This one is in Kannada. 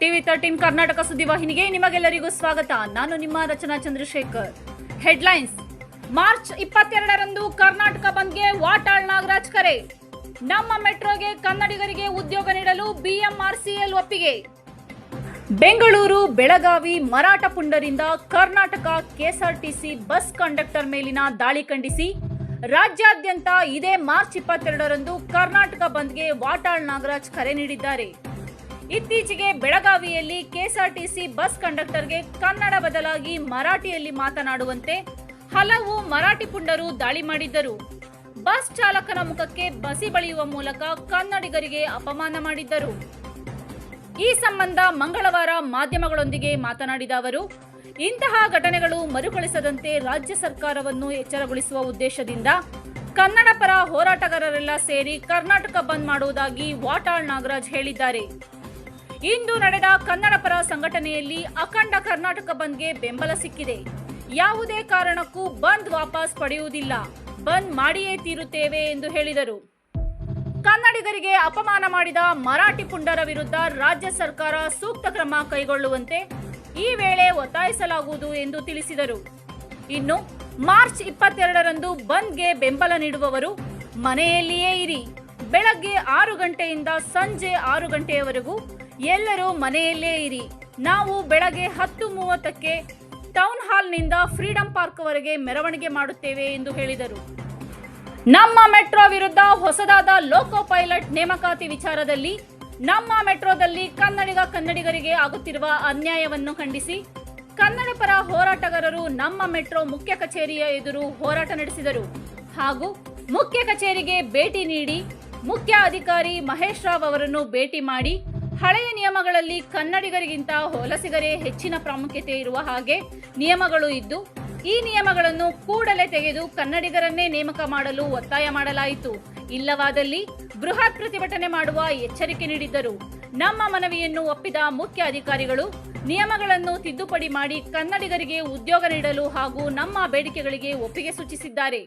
ಟಿವಿ ತರ್ಟೀನ್ ಕರ್ನಾಟಕ ಸುದ್ದಿವಾಹಿನಿಗೆ ನಿಮಗೆಲ್ಲರಿಗೂ ಸ್ವಾಗತ. ನಾನು ನಿಮ್ಮ ರಚನಾ ಚಂದ್ರಶೇಖರ್. ಹೆಡ್ಲೈನ್ಸ್. ಮಾರ್ಚ್ ಇಪ್ಪತ್ತೆರಡರಂದು ಕರ್ನಾಟಕ ಬಂದ್ಗೆ ವಾಟಾಳ್ ನಾಗರಾಜ್ ಕರೆ. ನಮ್ಮ ಮೆಟ್ರೋಗೆ ಕನ್ನಡಿಗರಿಗೆ ಉದ್ಯೋಗ ನೀಡಲು ಬಿಎಂಆರ್ಸಿಎಲ್ ಒಪ್ಪಿಗೆ. ಬೆಂಗಳೂರು, ಬೆಳಗಾವಿ, ಮರಾಠ ಪುಂಡರಿಂದ ಕರ್ನಾಟಕ ಕೆಎಸ್ಆರ್ಟಿಸಿ ಬಸ್ ಕಂಡಕ್ಟರ್ ಮೇಲಿನ ದಾಳಿ ಖಂಡಿಸಿ, ರಾಜ್ಯಾದ್ಯಂತ ಇದೇ ಮಾರ್ಚ್ ಇಪ್ಪತ್ತೆರಡರಂದು ಕರ್ನಾಟಕ ಬಂದ್ಗೆ ವಾಟಾಳ್ ನಾಗರಾಜ್ ಕರೆ ನೀಡಿದ್ದಾರೆ. ಇತ್ತೀಚೆಗೆ ಬೆಳಗಾವಿಯಲ್ಲಿ ಕೆಎಸ್ಆರ್ಟಿಸಿ ಬಸ್ ಕಂಡಕ್ಟರ್ಗೆ ಕನ್ನಡ ಬದಲಾಗಿ ಮರಾಠಿಯಲ್ಲಿ ಮಾತನಾಡುವಂತೆ ಹಲವು ಮರಾಠಿ ಪುಂಡರು ದಾಳಿ ಮಾಡಿದ್ದರು. ಬಸ್ ಚಾಲಕನ ಮುಖಕ್ಕೆ ಬಸಿ ಬಳಿಯುವ ಮೂಲಕ ಕನ್ನಡಿಗರಿಗೆ ಅಪಮಾನ ಮಾಡಿದ್ದರು. ಈ ಸಂಬಂಧ ಮಂಗಳವಾರ ಮಾಧ್ಯಮಗಳೊಂದಿಗೆ ಮಾತನಾಡಿದ ಅವರು, ಇಂತಹ ಘಟನೆಗಳು ಮರುಕಳಿಸದಂತೆ ರಾಜ್ಯ ಸರ್ಕಾರವನ್ನು ಎಚ್ಚರಗೊಳಿಸುವ ಉದ್ದೇಶದಿಂದ ಕನ್ನಡ ಪರ ಹೋರಾಟಗಾರರೆಲ್ಲ ಸೇರಿ ಕರ್ನಾಟಕ ಬಂದ್ ಮಾಡುವುದಾಗಿ ವಾಟಾಳ್ ನಾಗರಾಜ್ ಹೇಳಿದ್ದಾರೆ. ಇಂದು ನಡೆದ ಕನ್ನಡ ಪರ ಸಂಘಟನೆಯಲ್ಲಿ ಅಖಂಡ ಕರ್ನಾಟಕ ಬಂದ್ಗೆ ಬೆಂಬಲ ಸಿಕ್ಕಿದೆ. ಯಾವುದೇ ಕಾರಣಕ್ಕೂ ಬಂದ್ ವಾಪಸ್ ಪಡೆಯುವುದಿಲ್ಲ. ಬಂದ್ ಮಾಡಿಯೇ ತೀರುತ್ತೇವೆ ಎಂದು ಹೇಳಿದರು. ಕನ್ನಡಿಗರಿಗೆ ಅಪಮಾನ ಮಾಡಿದ ಮರಾಠಿ ಪುಂಡರ ವಿರುದ್ಧ ರಾಜ್ಯ ಸರ್ಕಾರ ಸೂಕ್ತ ಕ್ರಮ ಕೈಗೊಳ್ಳುವಂತೆ ಈ ವೇಳೆ ಒತ್ತಾಯಿಸಲಾಗುವುದು ಎಂದು ತಿಳಿಸಿದರು. ಇನ್ನು ಮಾರ್ಚ್ ಇಪ್ಪತ್ತೆರಡರಂದು ಬಂದ್ಗೆ ಬೆಂಬಲ ನೀಡುವವರು ಮನೆಯಲ್ಲಿಯೇ ಇರಿ. ಬೆಳಗ್ಗೆ ಆರು ಗಂಟೆಯಿಂದ ಸಂಜೆ ಆರು ಗಂಟೆಯವರೆಗೂ ಎಲ್ಲರೂ ಮನೆಯಲ್ಲೇ ಇರಿ. ನಾವು ಬೆಳಗ್ಗೆ ಹತ್ತು ಮೂವತ್ತಕ್ಕೆ ಟೌನ್ ಹಾಲ್ನಿಂದ ಫ್ರೀಡಂ ಪಾರ್ಕ್ವರೆಗೆ ಮೆರವಣಿಗೆ ಮಾಡುತ್ತೇವೆ ಎಂದು ಹೇಳಿದರು. ನಮ್ಮ ಮೆಟ್ರೋ ವಿರುದ್ಧ ಹೊಸದಾದ ಲೋಕೋ ಪೈಲಟ್ ನೇಮಕಾತಿ ವಿಚಾರದಲ್ಲಿ ನಮ್ಮ ಮೆಟ್ರೋದಲ್ಲಿ ಕನ್ನಡಿಗ ಕನ್ನಡಿಗರಿಗೆ ಆಗುತ್ತಿರುವ ಅನ್ಯಾಯವನ್ನು ಖಂಡಿಸಿ ಕನ್ನಡ ಪರ ಹೋರಾಟಗಾರರು ನಮ್ಮ ಮೆಟ್ರೋ ಮುಖ್ಯ ಕಚೇರಿಯ ಎದುರು ಹೋರಾಟ ನಡೆಸಿದರು. ಹಾಗೂ ಮುಖ್ಯ ಕಚೇರಿಗೆ ಭೇಟಿ ನೀಡಿ ಮುಖ್ಯ ಅಧಿಕಾರಿ ಮಹೇಶ್ ರಾವ್ ಅವರನ್ನು ಭೇಟಿ ಮಾಡಿ ಹಳೆಯ ನಿಯಮಗಳಲ್ಲಿ ಕನ್ನಡಿಗರಿಗಿಂತ ಹೊಲಸಿಗರೇ ಹೆಚ್ಚಿನ ಪ್ರಾಮುಖ್ಯತೆ ಇರುವ ಹಾಗೆ ನಿಯಮಗಳು ಇದ್ದು, ಈ ನಿಯಮಗಳನ್ನು ಕೂಡಲೇ ತೆಗೆದು ಕನ್ನಡಿಗರನ್ನೇ ನೇಮಕ ಮಾಡಲು ಒತ್ತಾಯ ಮಾಡಲಾಯಿತು. ಇಲ್ಲವಾದಲ್ಲಿ ಬೃಹತ್ ಪ್ರತಿಭಟನೆ ಮಾಡುವ ಎಚ್ಚರಿಕೆ ನೀಡಿದ್ದರು. ನಮ್ಮ ಮನವಿಯನ್ನು ಒಪ್ಪಿದ ಮುಖ್ಯ ಅಧಿಕಾರಿಗಳು, ನಿಯಮಗಳನ್ನು ತಿದ್ದುಪಡಿ ಮಾಡಿ ಕನ್ನಡಿಗರಿಗೆ ಉದ್ಯೋಗ ನೀಡಲು ಹಾಗೂ ನಮ್ಮ ಬೇಡಿಕೆಗಳಿಗೆ ಒಪ್ಪಿಗೆ ಸೂಚಿಸಿದ್ದಾರೆ.